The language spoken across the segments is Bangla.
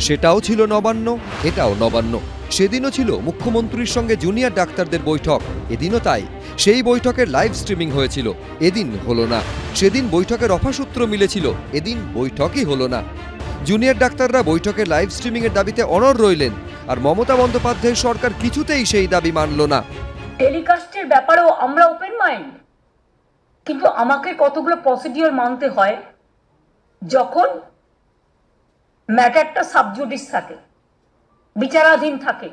সেটাও ছিল নবান্ন, এটাও নবান্ন। সেদিনও ছিল মুখ্যমন্ত্রীর সঙ্গে জুনিয়র ডাক্তারদের বৈঠক। এদিনও তাই। সেই বৈঠকের লাইভ স্ট্রিমিং হয়েছিল। এদিন হলো না। সেদিন বৈঠকের অফাসূত্র মিলেছিল। এদিন বৈঠকই হলো না। জুনিয়র ডাক্তাররা বৈঠকের লাইভ স্ট্রিমিংয়ের দাবিতে অনড় রইলেন। আর মমতা বন্দ্যোপাধ্যায়ের সরকার কিছুতেই সেই দাবি মানল না। টেলিকাস্টের ব্যাপারেও আমরা ওপেন মাইন্ড কিন্তু আমাকে কতগুলো প্রসিডিওর মানতে হয়? যখন ম্যাটারটা সাবজুডিস থাকে, বিচারাধীন থাকে,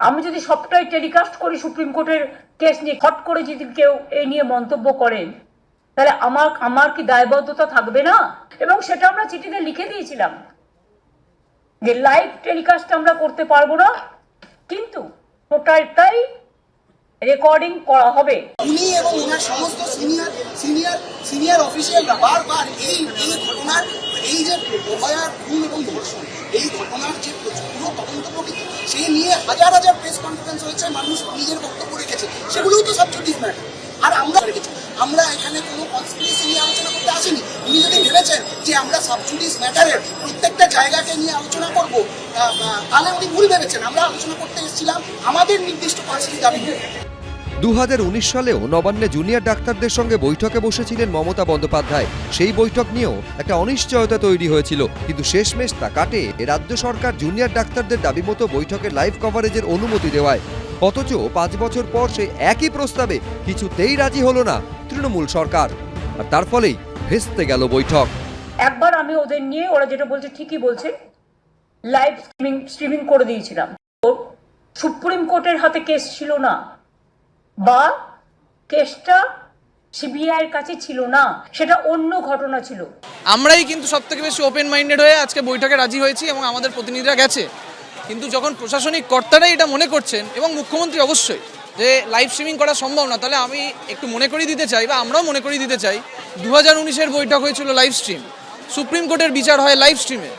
আমি যদি সবটাই টেলিকাস্ট করি সুপ্রিম কোর্টের কেস নিয়ে, হট করে যদি কেউ এই নিয়ে মন্তব্য করেন, তাহলে আমার আমার কি দায়বদ্ধতা থাকবে না? এবং সেটা আমরা চিঠিতে লিখে দিয়েছিলাম যে লাইভ টেলিকাস্ট আমরা করতে পারব না, কিন্তু টোটালটাই রেকর্ডিং করা হবে। উনি এবং ওনার সমস্ত সিনিয়র সিনিয়র সিনিয়র অফিসিয়ালরা বারবার এই এই ঘটনার, এই যে অভয়ার খুন এবং ধর্ষণ, এই ঘটনার যে পুরো তদন্ত প্রকৃতি সেই নিয়ে হাজার হাজার প্রেস কনফারেন্স হয়েছে, মানুষ নিজের বক্তব্য রেখেছে। সেগুলোও তো সাবজেক্টিভ ম্যাটার আর আমরা রেখেছি। আমরা এখানে কোনো কনস্পিরেসি নিয়ে আলোচনা করতে আসিনি। উনি যদি ভেবেছেন যে আমরা সাবজুডিস ম্যাটারের প্রত্যেকটা জায়গাকে নিয়ে আলোচনা করব তাহলে উনি ভুল ভেবেছেন। আমরা আলোচনা করতে এসেছিলাম আমাদের নির্দিষ্ট পাঁচটি দাবি। দু হাজার উনিশ সালেও নবান্নে জুনিয়র ডাক্তারদের সঙ্গে বৈঠকে বসেছিলেন মমতা বন্দ্যোপাধ্যায়। সেই বৈঠক নিয়েও একটা অনিশ্চয়তা তৈরি হয়েছিল। কিন্তু শেষমেশ তা কাটে রাজ্য সরকার জুনিয়র ডাক্তারদের দাবি মতো বৈঠকে লাইভ কভারেজের অনুমতি দেওয়ায়। অথচ পাঁচ বছর পর সেই একই প্রস্তাবে কিছুতেই রাজি হলো না তৃণমূল সরকার। আর তার ফলেই ভেস্তে গেল বৈঠক। একবার আমি ওদের নিয়ে ওরা যেটা বলছে ঠিকই বলছে। লাইভ স্ট্রিমিং স্ট্রিমিং করে দিয়েছিলাম। সুপ্রিম কোর্টের হাতে কেস ছিল না। বা কেসটা সিবিআই এর কাছে ছিল না, সেটা অন্য ঘটনা ছিল। আমরাই কিন্তু সব থেকে বেশি ওপেন মাইন্ডেড হয়ে আজকে বৈঠকে রাজি হয়েছি এবং আমাদের প্রতিনিধিরা গেছে। কিন্তু যখন প্রশাসনিক কর্তারাই এটা মনে করছেন এবং মুখ্যমন্ত্রী অবশ্যই, যে লাইভ স্ট্রিমিং করা সম্ভব না, তাহলে আমি একটু মনে করিয়ে দিতে চাই বা আমরাও মনে করিয়ে দিতে চাই দু হাজার উনিশের বৈঠক হয়েছিল লাইভ স্ট্রিম সুপ্রিম কোর্টের বিচার হয় লাইভ স্ট্রিমে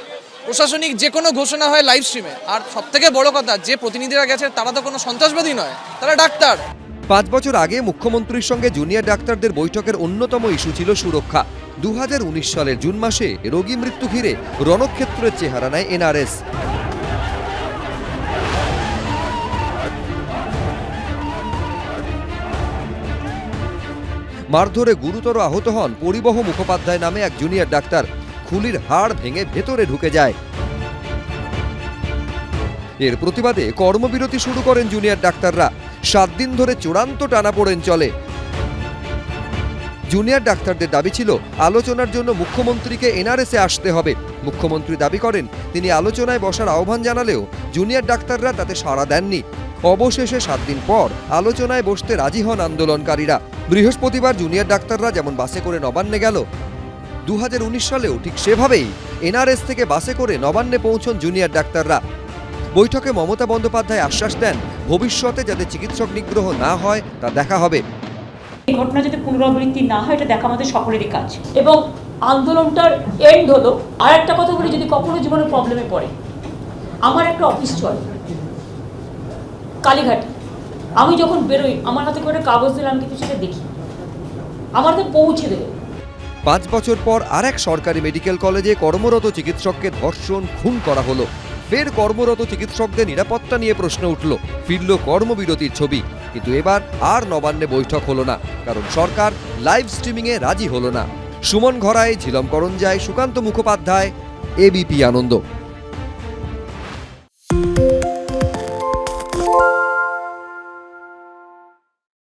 প্রশাসনিক যে কোনো ঘোষণা হয় লাইভ স্ট্রিমে আর সব থেকে বড় কথা, যে প্রতিনিধিরা গেছে তারা তো কোনো সন্ত্রাসবাদী নয়, তারা ডাক্তার। পাঁচ বছর আগে মুখ্যমন্ত্রীর সঙ্গে জুনিয়র ডাক্তারদের বৈঠকের অন্যতম ইস্যু ছিল সুরক্ষা। দু হাজার উনিশ সালের জুন মাসে রোগী মৃত্যু ঘিরে রণক্ষেত্রের চেহারা নেয় এনআরএস। মারধরে গুরুতর আহত হন পরিবহ মুখোপাধ্যায় নামে এক জুনিয়র ডাক্তার। খুলির হাড় ভেঙে ভেতরে ঢুকে যায়। এর প্রতিবাদে কর্মবিরতি শুরু করেন জুনিয়র ডাক্তাররা। সাত দিন ধরে চূড়ান্ত টানাপোড়েন চলে। জুনিয়র ডাক্তারদের দাবি ছিল, আলোচনার জন্য মুখ্যমন্ত্রীকে এনআরএসে আসতে হবে। মুখ্যমন্ত্রী দাবি করেন, তিনি আলোচনায় বসার আহ্বান জানালেও জুনিয়র ডাক্তাররা তাতে সাড়া দেননি। অবশেষে সাত দিন পর আলোচনায় বসতে রাজি হন আন্দোলনকারীরা। বৃহস্পতিবার জুনিয়র ডাক্তাররা যেমন বাসে করে নবান্নে গেল দু হাজার উনিশ সালেও ঠিক সেভাবেই এনআরএস থেকে বাসে করে নবান্নে পৌঁছন জুনিয়র ডাক্তাররা। বৈঠকে মমতা বন্দ্যোপাধ্যায় আশ্বাস দেন ভবিষ্যতে যাতে চিকিৎসক নিগ্রহ না হয় তা দেখা হবে। এই ঘটনা যদি পুনরাবৃত্তি না হয় এটা দেখা আমাদের সকলেরই কাজ। এবং আন্দোলনটার এন্ড হলো আর একটা কথা বলি যদি কখনো জীবনে প্রবলেমে পড়ে আমার একটা অফিস চলে কালীঘাটে। আমি যখন বেরোই আমার হাতে করে কাগজ দিলে আমি কিন্তু সেটা দেখি। আমার হাতে পৌঁছে দেবে। পাঁচ বছর পর আর এক সরকারি মেডিকেল কলেজে কর্মরত চিকিৎসককে ধর্ষণ খুন করা হলো। ফের কর্মরত চিকিৎসকদের নিরাপত্তা নিয়ে প্রশ্ন উঠল। ফিরল কর্মবিরতির ছবি। কিন্তু এবার আর নবান্নে বৈঠক হলো না, কারণ সরকার লাইভ স্ট্রিমিংয়ে রাজি হলো না। সুমন ঘরায় ঝিলম করঞ্জায় সুকান্ত মুখোপাধ্যায় এবিপি আনন্দ।